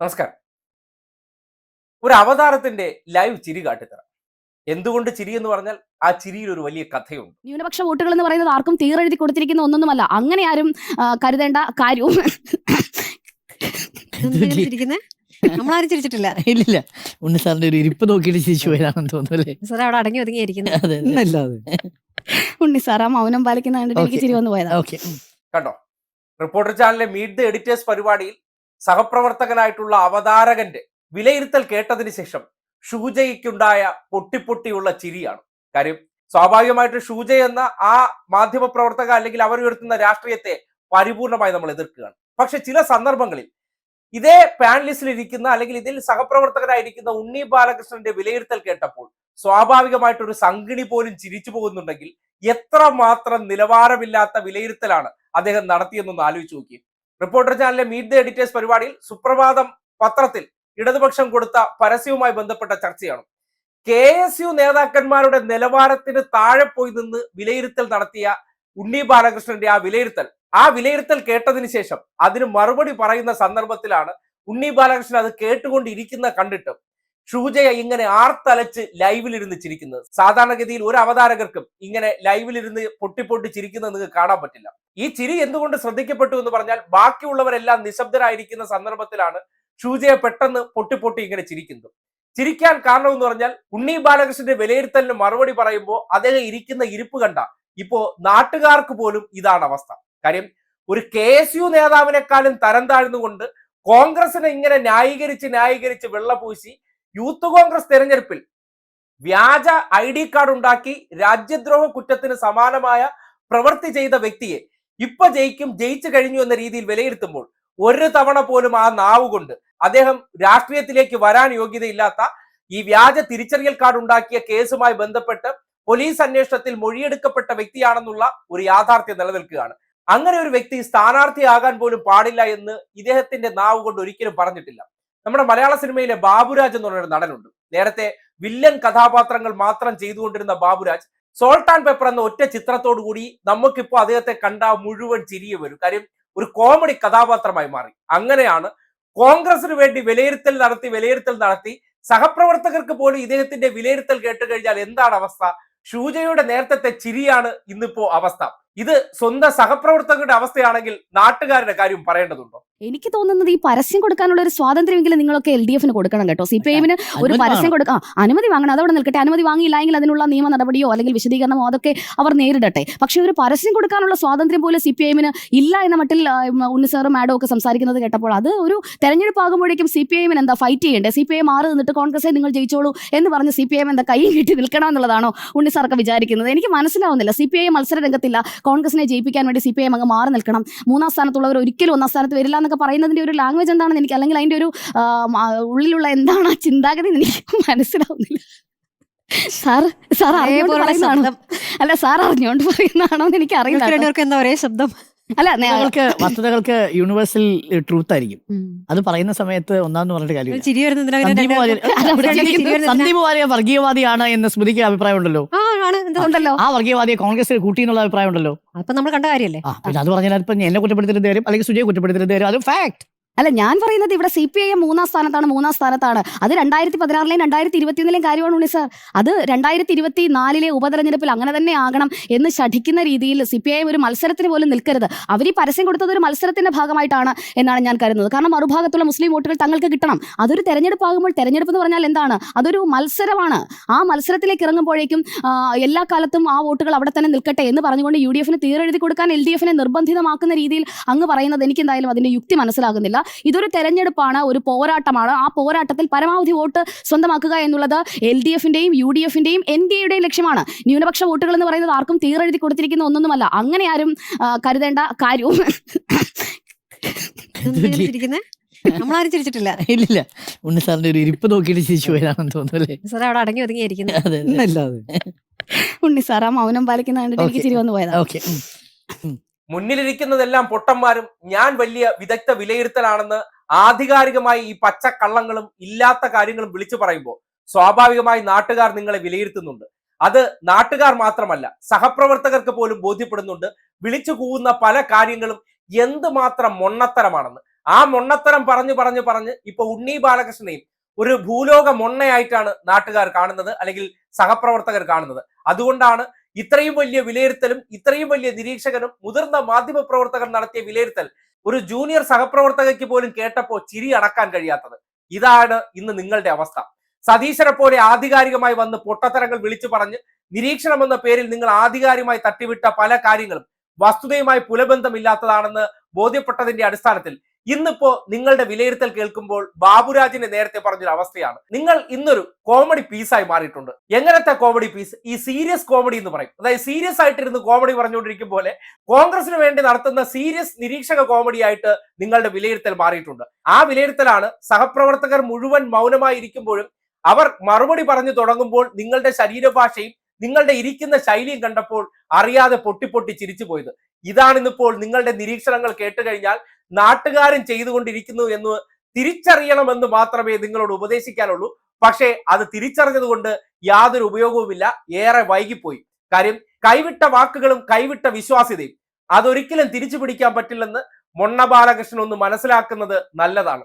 നമസ്കാരം. ഒരു അവതാരത്തിന്റെ ലൈവ് ചിരി കാട്ടിത്തരാം. എന്തുകൊണ്ട് ചിരി എന്ന് പറഞ്ഞാൽ ആ ചിരിയിൽ ഒരു വലിയ കഥയുണ്ട്. ന്യൂനപക്ഷ വോട്ടുകൾ എന്ന് പറയുന്നത് ആർക്കും തീറെഴുതി കൊടുത്തിരിക്കുന്ന ഒന്നൊന്നുമല്ല. അങ്ങനെ ആരും ആ, കരുതേണ്ട കാര്യവും? നമ്മളാരും ചിരിച്ചിട്ടില്ല. ഇല്ലില്ല. ഉണ്ണി സാറിന്റെ ഒരു ഇരിപ്പ് നോക്കിയിട്ട് ചിരിച്ചു പോയതാണെന്ന് തോന്നുന്നു അല്ലേ? സാർ അവിടെ അടങ്ങി ഒതുങ്ങിയിരിക്കുന്നത് അതെ അല്ലാതെ ഉണ്ണി സാർ ആ മൗനം പാലിക്കുന്ന കണ്ടിട്ട് എനിക്ക് Okay. ചിരി വന്നു പോയതാ. ഓക്കെ. കണ്ടോ? റിപ്പോർട്ടർ ചാനലിലെ മീറ്റ് ദ എഡിറ്റേഴ്സ് പരിപാടിയിൽ സഹപ്രവർത്തകനായിട്ടുള്ള അവതാരകന്റെ വിലയിരുത്തൽ കേട്ടതിന് ശേഷം ഷൂജയ്ക്കുണ്ടായ പൊട്ടിപ്പൊട്ടിയുള്ള ചിരിയാണ്. കാര്യം സ്വാഭാവികമായിട്ട് ഷൂജ എന്ന ആ മാധ്യമപ്രവർത്തക അല്ലെങ്കിൽ അവർ ഉയർത്തുന്ന രാഷ്ട്രീയത്തെ പരിപൂർണമായി നമ്മൾ എതിർക്കുകയാണ്. പക്ഷെ ചില സന്ദർഭങ്ങളിൽ ഇതേ പാനലിസ്റ്റിൽ ഇരിക്കുന്ന അല്ലെങ്കിൽ ഇതിൽ സഹപ്രവർത്തകനായിരിക്കുന്ന ഉണ്ണി ബാലകൃഷ്ണന്റെ വിലയിരുത്തൽ കേട്ടപ്പോൾ സ്വാഭാവികമായിട്ടൊരു സംഗിണി പോലും ചിരിച്ചു പോകുന്നുണ്ടെങ്കിൽ എത്ര മാത്രം നിലവാരമില്ലാത്ത വിലയിരുത്തലാണ് അദ്ദേഹം നടത്തിയെന്നൊന്ന് ആലോചിച്ച് നോക്കി റിപ്പോർട്ടർ ചാനലിലെ മീറ്റ് ദ എഡിറ്റേഴ്സ് പരിപാടിയിൽ സുപ്രഭാതം പത്രത്തിൽ ഇടതുപക്ഷം കൊടുത്ത പരസ്യവുമായി ബന്ധപ്പെട്ട ചർച്ചയാണ്. കെ എസ് യു നേതാക്കന്മാരുടെ നിലവാരത്തിന് താഴെ പോയി നിന്ന് വിലയിരുത്തൽ നടത്തിയ ഉണ്ണി ബാലകൃഷ്ണന്റെ ആ വിലയിരുത്തൽ. ആ വിലയിരുത്തൽ കേട്ടതിന് ശേഷം അതിന് മറുപടി പറയുന്ന സന്ദർഭത്തിലാണ് ഉണ്ണി ബാലകൃഷ്ണൻ അത് കേട്ടുകൊണ്ടിരിക്കുന്ന കണ്ടിട്ട് ഷൂജയ ഇങ്ങനെ ആർത്തലച്ച് ലൈവിലിരുന്ന് ചിരിക്കുന്നത്. സാധാരണഗതിയിൽ ഒരു അവതാരകർക്കും ഇങ്ങനെ ലൈവിലിരുന്ന് പൊട്ടി പൊട്ടി ചിരിക്കുന്നത് നിങ്ങൾക്ക് കാണാൻ പറ്റില്ല. ഈ ചിരി എന്തുകൊണ്ട് ശ്രദ്ധിക്കപ്പെട്ടു എന്ന് പറഞ്ഞാൽ ബാക്കിയുള്ളവരെല്ലാം നിശബ്ദരായിരിക്കുന്ന സന്ദർഭത്തിലാണ് ഷൂജയെ പെട്ടെന്ന് പൊട്ടി പൊട്ടി ഇങ്ങനെ ചിരിക്കുന്നത്. ചിരിക്കാൻ കാരണം എന്ന് പറഞ്ഞാൽ ഉണ്ണി ബാലകൃഷ്ണന്റെ വിലയിരുത്തലിന് മറുപടി പറയുമ്പോൾ അദ്ദേഹം ഇരിക്കുന്ന ഇരിപ്പ് കണ്ട ഇപ്പോ നാട്ടുകാർക്ക് പോലും ഇതാണ് അവസ്ഥ. കാര്യം ഒരു കെ എസ് യു നേതാവിനെക്കാളും തരം താഴ്ന്നുകൊണ്ട് കോൺഗ്രസിനെ ഇങ്ങനെ ന്യായീകരിച്ച് ന്യായീകരിച്ച് വെള്ളപൂശി യൂത്ത് കോൺഗ്രസ് തെരഞ്ഞെടുപ്പിൽ വ്യാജ ഐ ഡി കാർഡ് ഉണ്ടാക്കി രാജ്യദ്രോഹ കുറ്റത്തിന് സമാനമായ പ്രവൃത്തി ചെയ്ത വ്യക്തിയെ ഇപ്പൊ ജയിക്കും ജയിച്ചു കഴിഞ്ഞു എന്ന രീതിയിൽ വിലയിരുത്തുമ്പോൾ ഒരു തവണ പോലും ആ നാവ് കൊണ്ട് അദ്ദേഹം രാഷ്ട്രീയത്തിലേക്ക് വരാൻ യോഗ്യതയില്ലാത്ത ഈ വ്യാജ തിരിച്ചറിയൽ കാർഡ് ഉണ്ടാക്കിയ കേസുമായി ബന്ധപ്പെട്ട് പോലീസ് അന്വേഷണത്തിൽ മൊഴിയെടുക്കപ്പെട്ട വ്യക്തിയാണെന്നുള്ള ഒരു യാഥാർത്ഥ്യം നിലനിൽക്കുകയാണ്. അങ്ങനെ ഒരു വ്യക്തി സ്ഥാനാർത്ഥിയാകാൻ പോലും പാടില്ല എന്ന് ഇദ്ദേഹത്തിന്റെ നാവ് കൊണ്ട് ഒരിക്കലും പറഞ്ഞിട്ടില്ല. നമ്മുടെ മലയാള സിനിമയിലെ ബാബുരാജ് എന്ന് പറയുന്ന നടനുണ്ട്. നേരത്തെ വില്ലൻ കഥാപാത്രങ്ങൾ മാത്രം ചെയ്തുകൊണ്ടിരുന്ന ബാബുരാജ് സോൾട്ട് ആൻഡ് പെപ്പർ എന്ന ഒറ്റ ചിത്രത്തോടു കൂടി നമുക്കിപ്പോ അദ്ദേഹത്തെ കണ്ട മുഴുവൻ ചിരിയ വരും. കാര്യം ഒരു കോമഡി കഥാപാത്രമായി മാറി. അങ്ങനെയാണ് കോൺഗ്രസിന് വേണ്ടി വിലയിരുത്തൽ നടത്തി വിലയിരുത്തൽ നടത്തി സഹപ്രവർത്തകർക്ക് പോലും ഇദ്ദേഹത്തിന്റെ വിലയിരുത്തൽ കേട്ട് കഴിഞ്ഞാൽ എന്താണ് അവസ്ഥ? ഷൂജയുടെ നേരത്തെ ചിരിയാണ് ഇന്നിപ്പോ അവസ്ഥ. ഇത് സ്വന്തം സഹപ്രവർത്തകരുടെ അവസ്ഥയാണെങ്കിൽ നാട്ടുകാരുടെ കാര്യം പറയേണ്ടതുണ്ടോ? എനിക്ക് തോന്നുന്നത് ഈ പരസ്യം കൊടുക്കാനുള്ള ഒരു സ്വാതന്ത്ര്യമെങ്കിലും നിങ്ങളൊക്കെ എൽ ഡി എഫിന് കൊടുക്കണം കേട്ടോ. സി പി ഐഎമ്മിന് ഒരു പരസ്യം. കൊടുക്കാം അനുമതി വാങ്ങണം. അതവിടെ നിൽക്കട്ടെ. അനുമതി വാങ്ങിയില്ലെങ്കിൽ അതിനുള്ള നിയമ നടപടിയോ അല്ലെങ്കിൽ വിശദീകരണമോ അതൊക്കെ അവർ നേരിടട്ടെ. പക്ഷേ ഒരു പരസ്യം കൊടുക്കാനുള്ള സ്വാതന്ത്ര്യം പോലും സി പി ഐഎമ്മിന് ഇല്ല എന്ന മട്ടിൽ ആ, ഉം, ഉണ്ണി സാറും മാഡം ഒക്കെ സംസാരിക്കുന്നത് കേട്ടപ്പോൾ അത് ഒരു തെരഞ്ഞെടുപ്പ് ആകുമ്പോഴേക്കും സി പി ഐഎമ്മിന് എന്താ ഫൈറ്റ് ചെയ്യേണ്ടത് സി പി ഐ മാറി നിന്നിട്ട് കോൺഗ്രസെ നിങ്ങൾ ജയിച്ചോളൂ എന്ന് പറഞ്ഞ് സി പി ഐ എം എന്താ കൈ കിട്ടി നിൽക്കണം എന്നുള്ളതാണോ ഉണ്ണി സാറൊക്കെ വിചാരിക്കുന്നത്? എനിക്ക് മനസ്സിലാവുന്നില്ല. സി പി ഐ മത്സര രംഗത്തില്ല കോൺഗ്രസിനെ ജയിപ്പിക്കാൻ വേണ്ടി സി പി ഐ അങ്ങ് മാറി നിൽക്കണം. മൂന്നാം സ്ഥാനത്തുള്ളവർ ഒരിക്കലും ഒന്നാം സ്ഥാനത്ത് വരില്ല എന്നൊക്കെ പറയുന്നതിന്റെ ഒരു ലാംഗ്വേജ് എന്താണെന്ന് എനിക്ക് അല്ലെങ്കിൽ അതിന്റെ ഒരു ഉള്ളിലുള്ള എന്താണ് ആ ചിന്താഗതി എനിക്ക് മനസ്സിലാവുന്നില്ല. സാർ സാർ അറിഞ്ഞുകൊണ്ട് പറയുന്നതാണോ? അല്ല സാർ അറിഞ്ഞുകൊണ്ട് പറയുന്നതാണോ എന്ന് എനിക്ക് അറിയില്ല എന്താ ഒരേ ശബ്ദം? അല്ല വസ്തുതകൾക്ക് വസ്തുതകൾക്ക് യൂണിവേഴ്സൽ ട്രൂത്ത് ആയിരിക്കും. അത് പറയുന്ന സമയത്ത് ഒന്നാന്ന് പറഞ്ഞിട്ട് കാര്യമില്ല. സന്ദീപ് വാര്യ വർഗീയവാദിയാണ് എന്ന് സ്മൃതിക്ക് അഭിപ്രായം ഉണ്ടല്ലോ ആ ആണ്. എന്താ ആ വർഗീയവാദിയെ കോൺഗ്രസ് കൂട്ടി എന്നുള്ള അഭിപ്രായം ഉണ്ടല്ലോ അപ്പൊ നമ്മൾ കണ്ട പിന്നെ അത് പറഞ്ഞാൽ ഇപ്പൊ എന്നെ കുറ്റപ്പെടുത്തരുത് തരും അല്ലെങ്കിൽ സുജയെ കുറ്റപ്പെടുത്തരുത് തരും. അത് ഫാക്ട് അല്ല ഞാൻ പറയുന്നത് ഇവിടെ സി പി ഐ എം മൂന്നാം സ്ഥാനത്താണ് മൂന്നാം സ്ഥാനത്താണ്. അത് രണ്ടായിരത്തി പതിനാറിലെയും രണ്ടായിരത്തി ഇരുപത്തിയൊന്നിലെയും കാര്യമാണ് ഉണ്ണി സാർ. അത് രണ്ടായിരത്തി ഇരുപത്തി നാലിലെ ഉപതെരഞ്ഞെടുപ്പിൽ അങ്ങനെ തന്നെ ആകണം എന്ന് ശഠിക്കുന്ന രീതിയിൽ സി പി ഐ ഒരു മത്സരത്തിന് പോലും നിൽക്കരുത്. അവർ ഈ പരസ്യം കൊടുത്തത് ഒരു മത്സരത്തിന്റെ ഭാഗമായിട്ടാണ് എന്നാണ് ഞാൻ കരുതുന്നത്. കാരണം മറുഭാഗത്തുള്ള മുസ്ലിം വോട്ടുകൾ തങ്ങൾക്ക് കിട്ടണം. അതൊരു തെരഞ്ഞെടുപ്പ് ആകുമ്പോൾ തെരഞ്ഞെടുപ്പ് എന്ന് പറഞ്ഞാൽ എന്താണ്? അതൊരു മത്സരമാണ്. ആ മത്സരത്തിലേക്ക് ഇറങ്ങുമ്പോഴേക്കും എല്ലാ കാലത്തും ആ വോട്ടുകൾ അവിടെ തന്നെ നിൽക്കട്ടെ എന്ന് പറഞ്ഞുകൊണ്ട് യു ഡി എഫിന് തീരെഴുതി കൊടുക്കാൻ എൽ ഡി എഫിനെ നിർബന്ധിതമാക്കുന്ന രീതിയിൽ അങ്ങ് പറയുന്നത് എനിക്ക് എന്തായാലും അതിന്റെ യുക്തി മനസ്സിലാകുന്നില്ല. ഇതൊരു തെരഞ്ഞെടുപ്പാണ് ഒരു പോരാട്ടമാണ്. ആ പോരാട്ടത്തിൽ പരമാവധി വോട്ട് സ്വന്തമാക്കുക എന്നുള്ളത് എൽ ഡി എഫിന്റെയും യു ഡി എഫിന്റെയും എൻ ഡി എയുടെയും ലക്ഷ്യമാണ്. ന്യൂനപക്ഷ വോട്ടുകൾ എന്ന് പറയുന്നത് ആർക്കും തീരെഴുതി കൊടുത്തിരിക്കുന്ന ഒന്നൊന്നുമല്ല. അങ്ങനെ ആരും കരുതേണ്ട കാര്യവും? നമ്മളാരും ചിരിച്ചിട്ടില്ല. ഇല്ലില്ല. ഉണ്ണി സാറിന്റെ ഒരു ഇരിപ്പ് നോക്കിയിട്ട് ചിരിച്ചു സാർ അവിടെ അടങ്ങി ഒതുങ്ങിയിരിക്കുന്നത് ഉണ്ണി സാർ ആ മൗനം പാലിക്കുന്ന കണ്ടിട്ട് എനിക്ക്. ചിരി വന്നു പോയതാ. ഓക്കെ. മുന്നിലിരിക്കുന്നതെല്ലാം പൊട്ടന്മാരും ഞാൻ വലിയ വിദഗ്ധ വിലയിരുത്തലാണെന്ന് ആധികാരികമായി ഈ പച്ച കള്ളങ്ങളും ഇല്ലാത്ത കാര്യങ്ങളും വിളിച്ചു പറയുമ്പോൾ സ്വാഭാവികമായി നാട്ടുകാർ നിങ്ങളെ വിലയിരുത്തുന്നുണ്ട്. അത് നാട്ടുകാർ മാത്രമല്ല സഹപ്രവർത്തകർക്ക് പോലും ബോധ്യപ്പെടുന്നുണ്ട്. വിളിച്ചു കൂവുന്ന പല കാര്യങ്ങളും എന്തുമാത്രം മൊണ്ണത്തരമാണെന്ന്. ആ മൊണ്ണത്തരം പറഞ്ഞു പറഞ്ഞു പറഞ്ഞ് ഇപ്പൊ ഉണ്ണി ബാലകൃഷ്ണനെയും ഒരു ഭൂലോക മൊണ്ണയായിട്ടാണ് നാട്ടുകാർ കാണുന്നത് അല്ലെങ്കിൽ സഹപ്രവർത്തകർ കാണുന്നത്. അതുകൊണ്ടാണ് ഇത്രയും വലിയ വിലയിരുത്തലും ഇത്രയും വലിയ നിരീക്ഷകനും മുതിർന്ന മാധ്യമ പ്രവർത്തകർ നടത്തിയ വിലയിരുത്തൽ ഒരു ജൂനിയർ സഹപ്രവർത്തകയ്ക്ക് പോലും കേട്ടപ്പോൾ ചിരി അടക്കാൻ കഴിയാത്തത്. ഇതാണ് ഇന്ന് നിങ്ങളുടെ അവസ്ഥ. സതീശനെ പോലെ ആധികാരികമായി വന്ന് പൊട്ടത്തരങ്ങൾ വിളിച്ചു പറഞ്ഞ് നിരീക്ഷണം എന്ന പേരിൽ നിങ്ങൾ ആധികാരികമായി തട്ടിവിട്ട പല കാര്യങ്ങളും വസ്തുതയുമായി പുലബന്ധമില്ലാത്തതാണെന്ന് ബോധ്യപ്പെട്ടതിന്റെ അടിസ്ഥാനത്തിൽ ഇന്നിപ്പോ നിങ്ങളുടെ വിലയിരുത്തൽ കേൾക്കുമ്പോൾ ബാബുരാജിന്റെ നേരത്തെ പറഞ്ഞൊരു അവസ്ഥയാണ്. നിങ്ങൾ ഇന്നൊരു കോമഡി പീസായി മാറിയിട്ടുണ്ട്. എങ്ങനത്തെ കോമഡി പീസ് ഈ സീരിയസ് കോമഡി എന്ന് പറയും. അതായത് സീരിയസ് ആയിട്ടിരുന്ന് കോമഡി പറഞ്ഞുകൊണ്ടിരിക്കും പോലെ കോൺഗ്രസിന് വേണ്ടി നടത്തുന്ന സീരിയസ് നിരീക്ഷക കോമഡി ആയിട്ട് നിങ്ങളുടെ വിലയിരുത്തൽ മാറിയിട്ടുണ്ട്. ആ വിലയിരുത്തലാണ് സഹപ്രവർത്തകർ മുഴുവൻ മൗനമായി ഇരിക്കുമ്പോഴും അവർ മറുപടി പറഞ്ഞു തുടങ്ങുമ്പോൾ നിങ്ങളുടെ ശരീരഭാഷയും നിങ്ങളുടെ ഇരിക്കുന്ന ശൈലിയും കണ്ടപ്പോൾ അറിയാതെ പൊട്ടി പൊട്ടി ചിരിച്ചു പോയത് ഇതാണ് ഇന്നിപ്പോൾ നിങ്ങളുടെ നിരീക്ഷണങ്ങൾ കേട്ട് കഴിഞ്ഞാൽ നാട്ടുകാരും ചെയ്തുകൊണ്ടിരിക്കുന്നു എന്ന് തിരിച്ചറിയണമെന്ന് മാത്രമേ നിങ്ങളോട് ഉപദേശിക്കാനുള്ളൂ. പക്ഷേ അത് തിരിച്ചറിഞ്ഞതുകൊണ്ട് യാതൊരു ഉപയോഗവുമില്ല. ഏറെ വൈകിപ്പോയി. കാര്യം കൈവിട്ട വാക്കുകളും കൈവിട്ട വിശ്വാസ്യതയും അതൊരിക്കലും തിരിച്ചു പിടിക്കാൻ പറ്റില്ലെന്ന് മൊണ്ണ ബാലകൃഷ്ണൻ ഒന്ന് മനസ്സിലാക്കുന്നത് നല്ലതാണ്.